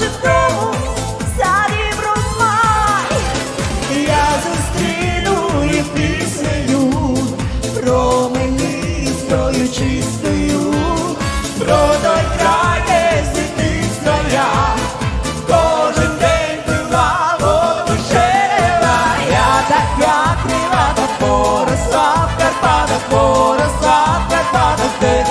шифрому садів розмай, я зустріну їх піснею, променистою чистою, про той край, де світи стоя, кожен день пила водушева, я так я крила, так поросла, в Карпатах, поросла, в Карпатах, де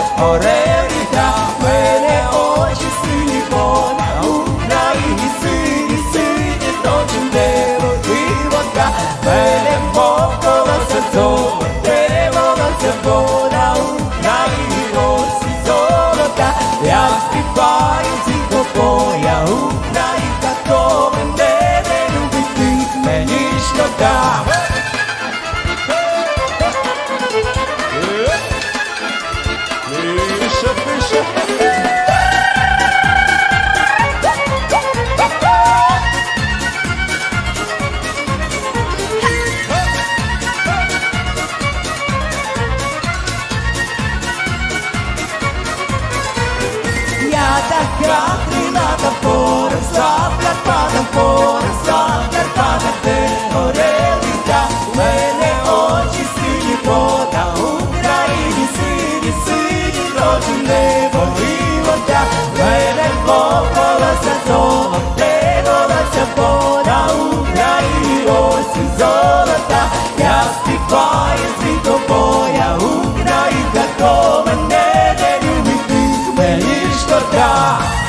Я da крилата поросла, в Карпатах Українка,